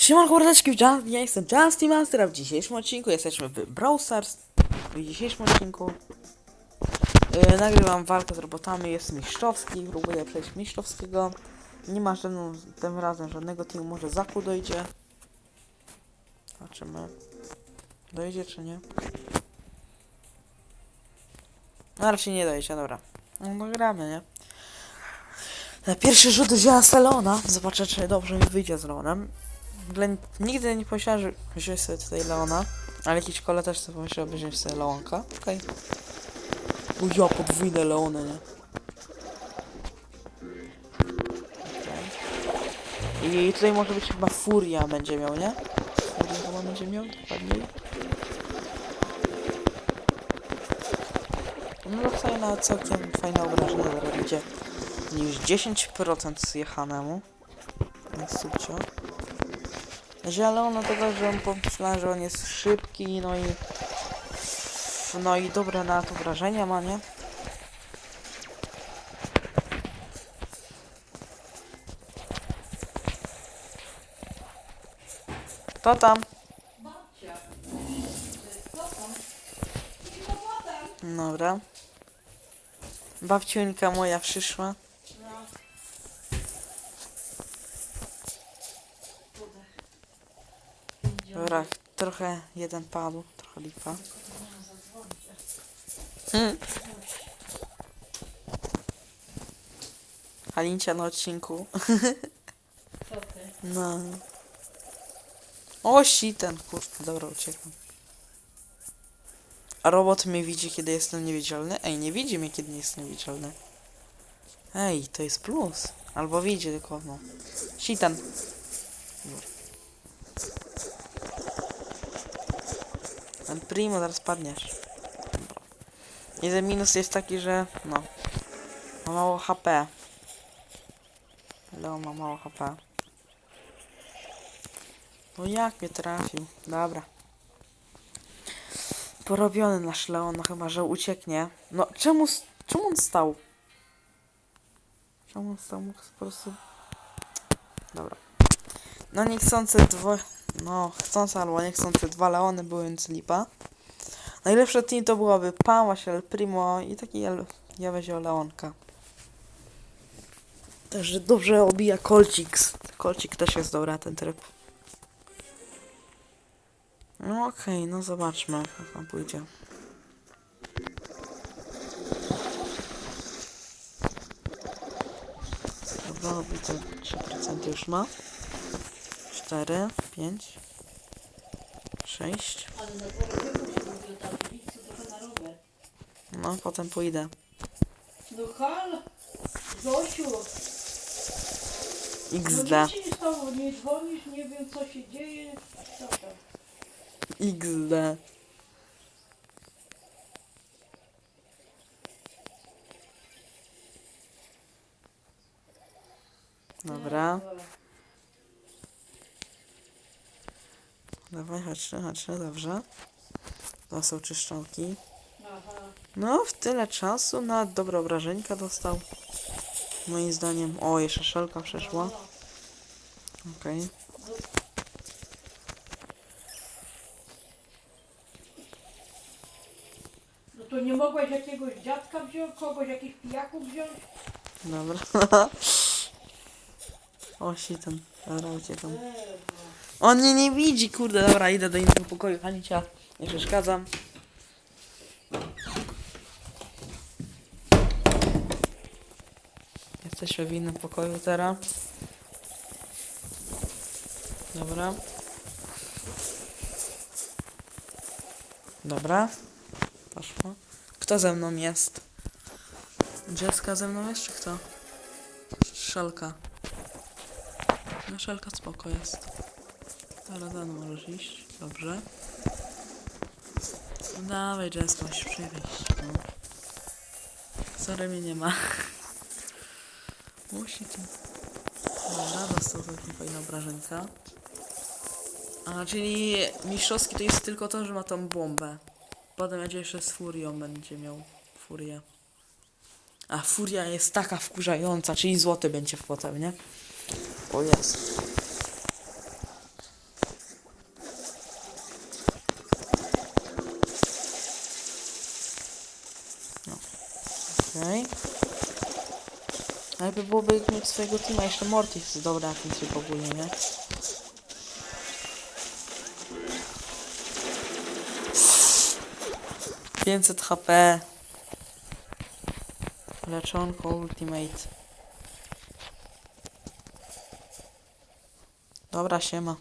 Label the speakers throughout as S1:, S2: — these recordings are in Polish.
S1: Siemanko mordeczki, ja jestem Justy Master, a w dzisiejszym odcinku jesteśmy w Brawl Stars. W dzisiejszym odcinku yy, nagrywam walkę z robotami, jest mistrzowski, próbuję przejść mistrzowskiego. Nie ma żadną, tym razem żadnego teamu, może Zaku dojdzie. Zobaczymy. Dojdzie czy nie? No raczej nie dojdzie, dobra. No, gramy, nie? Na pierwszy rzut wzięła z Leona. Zobaczę, czy dobrze mi wyjdzie z Leonem. Ogóle nigdy nie pomyślałem, że wziąć sobie tutaj Leona. Ale jakiś kole też sobie pomyślał, by wziąć sobie Leonka. Okej. Okay. ja, podwójne Leony, nie? Okay. I tutaj może być chyba Furia będzie miał, nie? Furia chyba będzie miał, dokładniej. No dostaje na całkiem fajne obrażenie, zaraz będzie już 10% zjechanemu. Więc subcio. Zielony tego, że pomyślałem, że on jest szybki, no i no i dobre na to wrażenia ma, nie? Kto tam? Dobra. Babciuńka moja przyszła. Dobra, trochę jeden padł, trochę lipa. Hmm. Halincia na odcinku.
S2: Co ty?
S1: No. O, ten kurde, dobra, uciekam. A robot mnie widzi, kiedy jestem niewidzialny? Ej, nie widzi mnie, kiedy nie jestem niewidzialny. Ej, to jest plus. Albo widzi tylko, no. Sitan. Dobra. Ten primo, zaraz padniesz. Jeden minus jest taki, że no. Ma mało HP. Leon ma mało HP. No jak mnie trafił? Dobra. Porobiony nasz Leon, no chyba, że ucieknie. No czemu, czemu on stał? Czemu on stał? Mógł po prostu... Dobra. No niechcące dwo... No, chcące albo niechcące dwa Leony były, więc lipa. Najlepszy team to byłaby Pama, El Primo i taki El... ja wziął Leonka. Także dobrze obija Colcix. Colcik też jest dobra, ten tryb. No okej, no zobaczmy, jak tam pójdzie. Dobra, widzę 3% już ma. 4, 5, 6.
S2: Ale na dworze musi być do tablicy trochę na rower.
S1: No, potem pójdę.
S2: No hal! Zosiu! No
S1: XD.
S2: nic się nie stało, nie dzwonisz, nie wiem co się dzieje. Co tam?
S1: XD. Dobra. Dawaj, chodźmy, chodźmy, dobrze. To są czyszczonki. No, w tyle czasu na dobre obrażenka dostał. Moim zdaniem. O, jeszcze szelka przeszła.
S2: No,
S1: Okej.
S2: no to nie mogłaś jakiegoś dziadka wziąć, kogoś, jakichś pijaków wziąć?
S1: Dobra. o, ten. Dobra, uciekam.
S2: Ewa.
S1: On mnie nie widzi, kurde. Dobra, idę do innego pokoju. Hanicia, nie przeszkadzam. Jesteśmy w innym pokoju teraz. Dobra. Dobra. Poszło. Kto ze mną jest? Jessica ze mną jest, czy kto? Szelka. No szelka spoko jest. Teraz no możesz iść. Dobrze. No dawaj Jess, musisz przejść. No. Sorry, mnie nie ma. Musi tu. Dobra, dostał całkiem fajne obrażenka. A, czyli mistrzowski to jest tylko to, że ma tą bombę. Potem będzie jeszcze z furią będzie miał furię. A furia jest taka wkurzająca, czyli złoty będzie potem, nie? O jest. Najlepiej byłoby mieć swojego teama, jeszcze Mortis jest dobra na ten tryb nie? Pięćset HP. Leczonko Ultimate. Dobra, siema.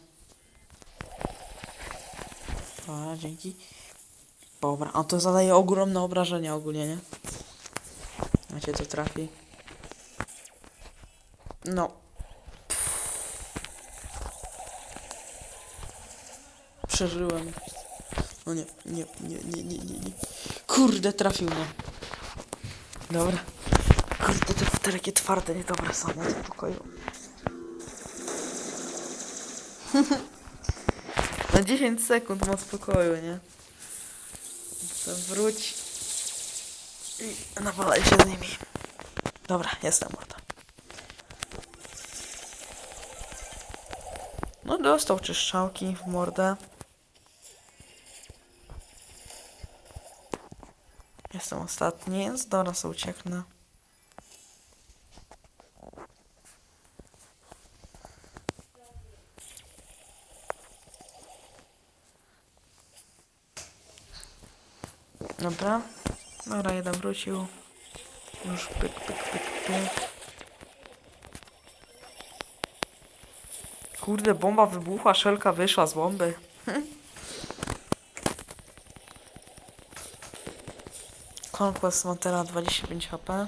S1: Dobra, dzięki. Dobra, on to zadaje ogromne obrażenia ogólnie, nie? Macie to trafi. No. Przeżyłem. O nie, nie, nie, nie, nie, nie, nie. Kurde, trafił mnie. Dobra. Kurde, te futerki twarde, niedobre są w tym pokoju. Na 10 sekund ma spokoju, nie? To wróć. I nawalaj się z nimi. Dobra, jestem No dostał czyszczałki w mordę. Jestem ostatni, więc do nas ucieknę. Dobra. Dobra, jeden wrócił. Już pyk, pyk, pyk, pyk. Kurde, bomba wybuchła, szelka wyszła z bomby. Conquest ma teraz 25 HP.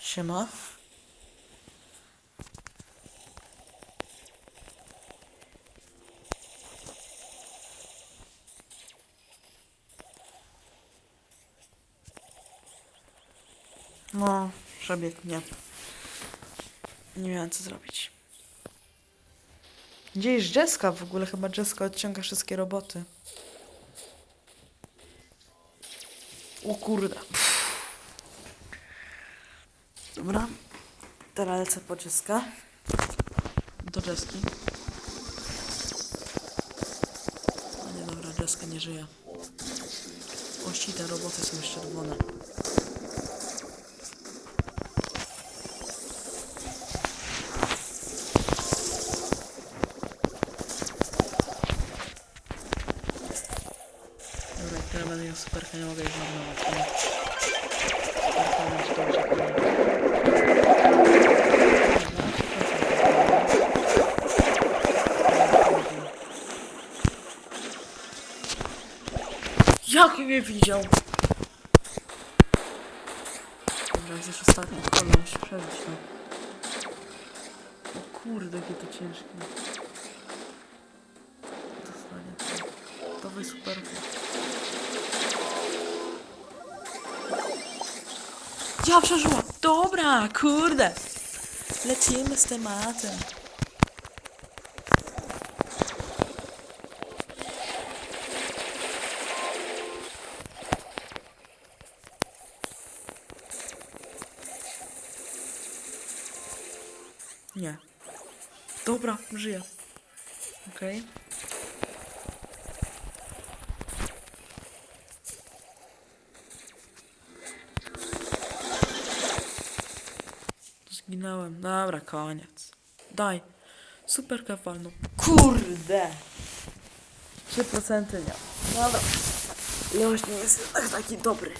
S1: Siema. No, przebieg nie. Miałem co zrobić. Gdzie jest Jessica w ogóle? Chyba Jessica odciąga wszystkie roboty. O kurde. Pff. Dobra. Teraz lecę po Jessica. Do Jessica. A nie, dobra, Jessica nie żyje. Ości, te roboty są już czerwone. Dobra, jak teraz będę miał superka, nie mogę dobrze Jak mnie widział? Dobra, jest już ostatni kolor, muszę przeżyć to. O kurde, jakie to ciężkie. Dostanie to. To wy superka. Ja przeżyłam! Dobra, kurde! Lecimy z tematem. Nie. Dobra, żyję. Okej. Zginąłem. Dobra, koniec. Daj. Super kawalną. Kurde! 3% nie. Dobra. Jakoś nie jest taki dobry.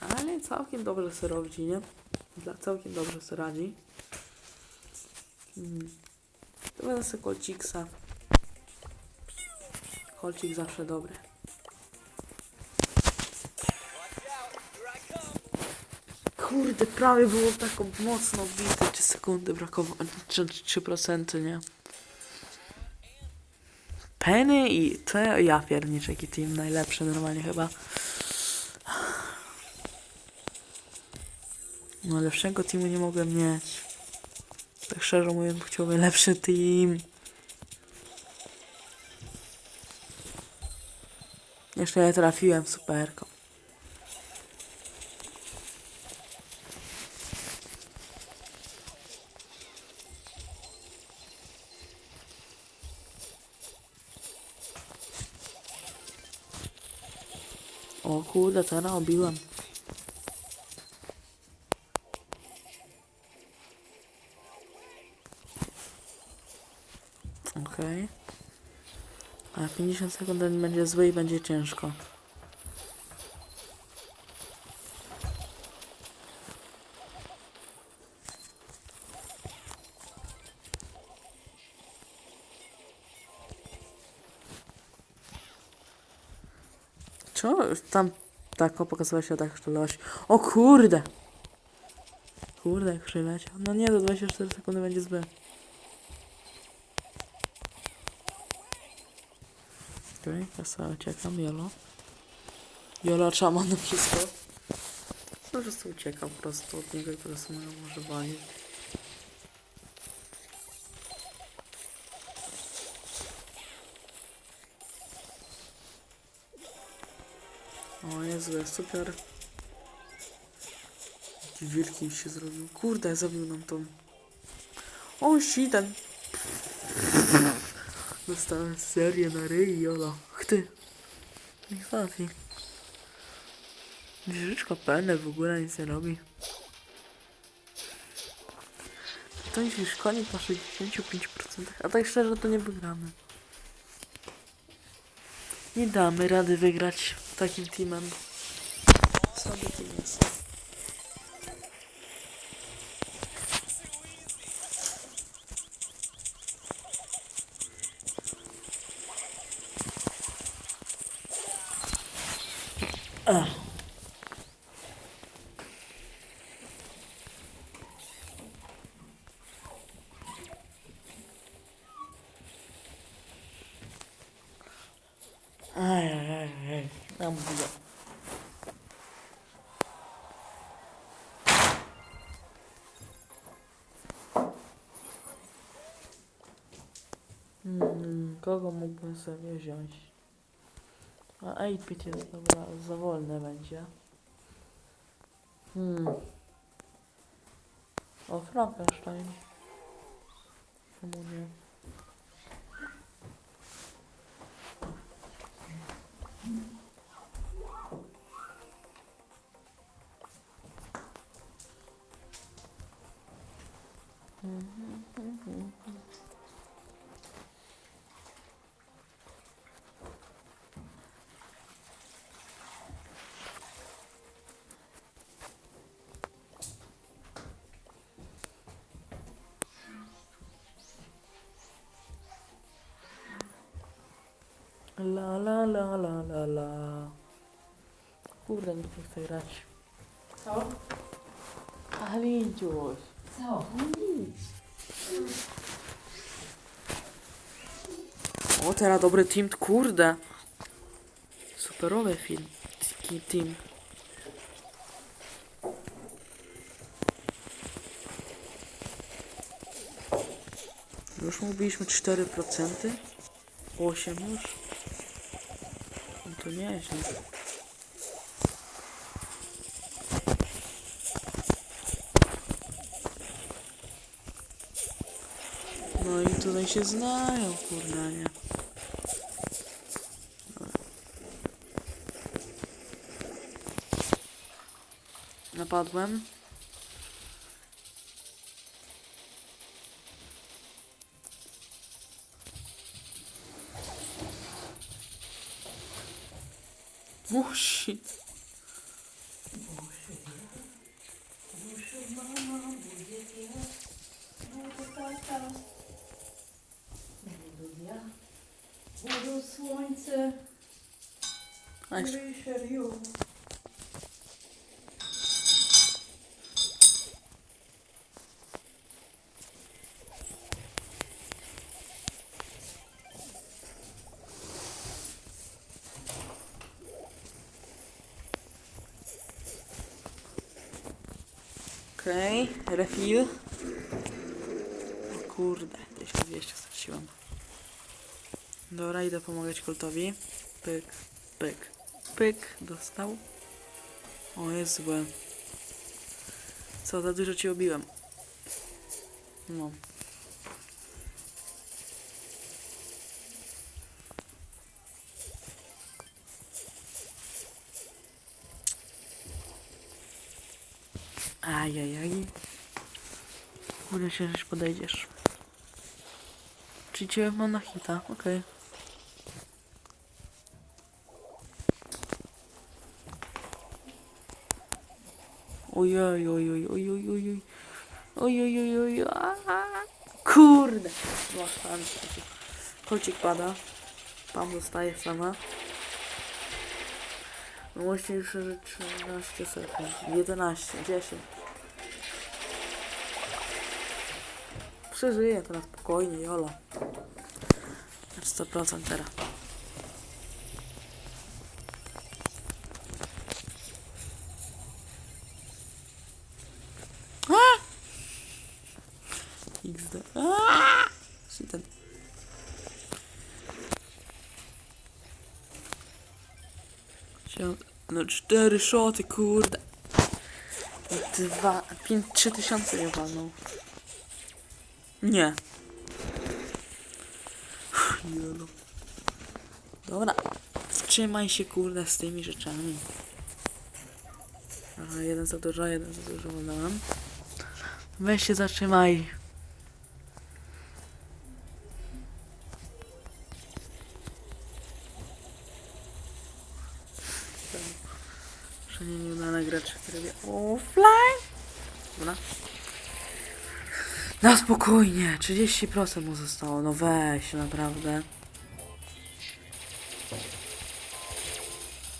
S1: Ale całkiem dobrze sobie rodzi, nie? Dla całkiem dobrze sobie radzi. Hmm. To będę sobie kolciksa. Kolcik zawsze dobry. Kurde, prawie było taką mocno bite. 3 sekundy brakowało. 3%, 3% nie? Penny i to ja pierniczę jaki team najlepszy normalnie chyba. No lepszego teamu nie mogłem mieć. Tak szczerze mówiąc, chciałbym lepszy team. Jeszcze nie trafiłem superką. Kurde, co narobiłem? Okej. A 50 sekund będzie zły i będzie ciężko. Czemu tam tak o, pokazała się tak szczelość? O kurde! Kurde, jak przyleciał. No nie, do 24 sekundy będzie zły. Okej, ja sobie uciekam, jolo. Jolo na wszystko. Po prostu uciekam po prostu od niego i po prostu może walić. Jest super. Jaki wielki się zrobił. Kurde, zabił nam tą. O, ten. Dostałem serię na ryj, jola. Chty. Nie trafi. Wieżyczka penne w ogóle nic nie robi. To jest już koniec po 65%, a tak szczerze to nie wygramy. Nie damy rady wygrać takim teamem. tabii ki neyse. Ah. Ay ay ay. Kogo mógłbym sobie wziąć? A 8-bit jest dobra, za wolne będzie. Hmm. O, Frankenstein. Czemu nie? La la la la la la. Kurde, nie chcę grać.
S2: Co?
S1: Alinciuś.
S2: Co?
S1: O, teraz dobry team, kurde. Superowy film. Taki team. Już mówiliśmy 4%? 8 już? Nieźle. No i tutaj się znają, kurde, nie? Napadłem. Musi.
S2: Budu
S1: Okej, okay, refill. O kurde, 1200 straciłem. Dobra, idę pomagać Coltowi. Pyk, pyk, pyk, dostał. O, jest złe. Co, za dużo ci obiłem. No. Ajajaj. Kurde się, żeś podejdziesz. Czyli cię mam na hita, okej. Ojoj, ojoj, ojoj, ojoj. Ojoj, ojoj, ojoj. Kurde. Masz pan. Kocik pada. Pan zostaje sama. No właśnie już że 13 sekund. 11, 10. Przeżyję na spokojnie, jolo. Na 100% teraz. No cztery szoty, kurde. Dwa, pięć, trzy tysiące nie walnął. Nie. Jelo. Dobra. Wstrzymaj się, kurde, z tymi rzeczami. Aha, jeden za dużo, jeden za dużo walnąłem. Weź się zatrzymaj. Na spokojnie, 30% mu zostało, no weź, naprawdę.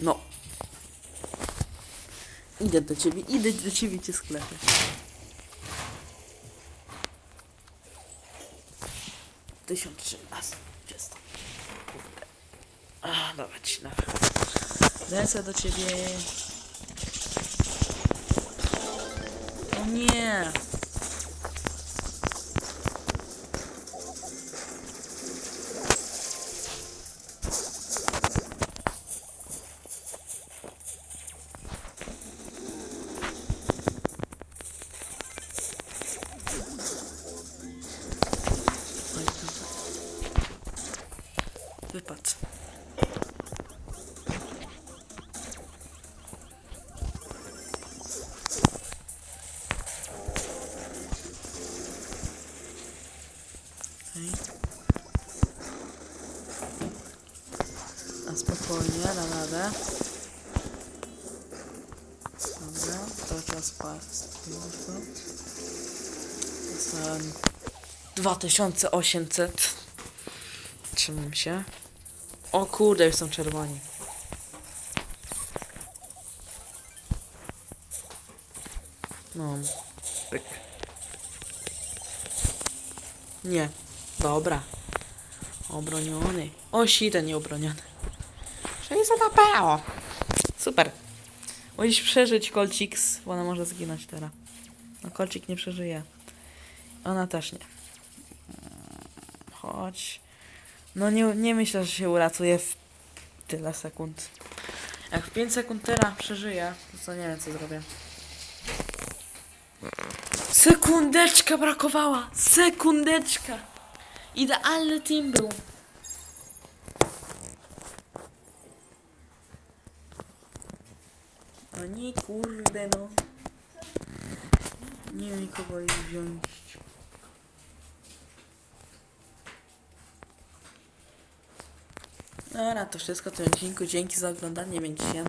S1: No. Idę do ciebie, idę do ciebie cię sklepę. Tysiąc trzynastu, czysto. Kurde. A, na Lecę do ciebie. O nie! Paść. Dostałem 2800. Trzymam się. O kurde, już są czerwoni. No. Pyk. Nie. Dobra. Obroniony. O, ten nieobroniony. 60 APO. Super. Musisz przeżyć Colcix, bo ona może zginąć teraz. No Colcik nie przeżyje. Ona też nie. Chodź. No nie, nie myślę, że się uratuje w tyle sekund. Jak w 5 sekund teraz przeżyję, to nie wiem co zrobię. Sekundeczka brakowała! Sekundeczka! Idealny team był. Kurde no. Nie wiem kogo ich wziąć. Dobra, to wszystko w tym odcinku. Dzięki za oglądanie, więc się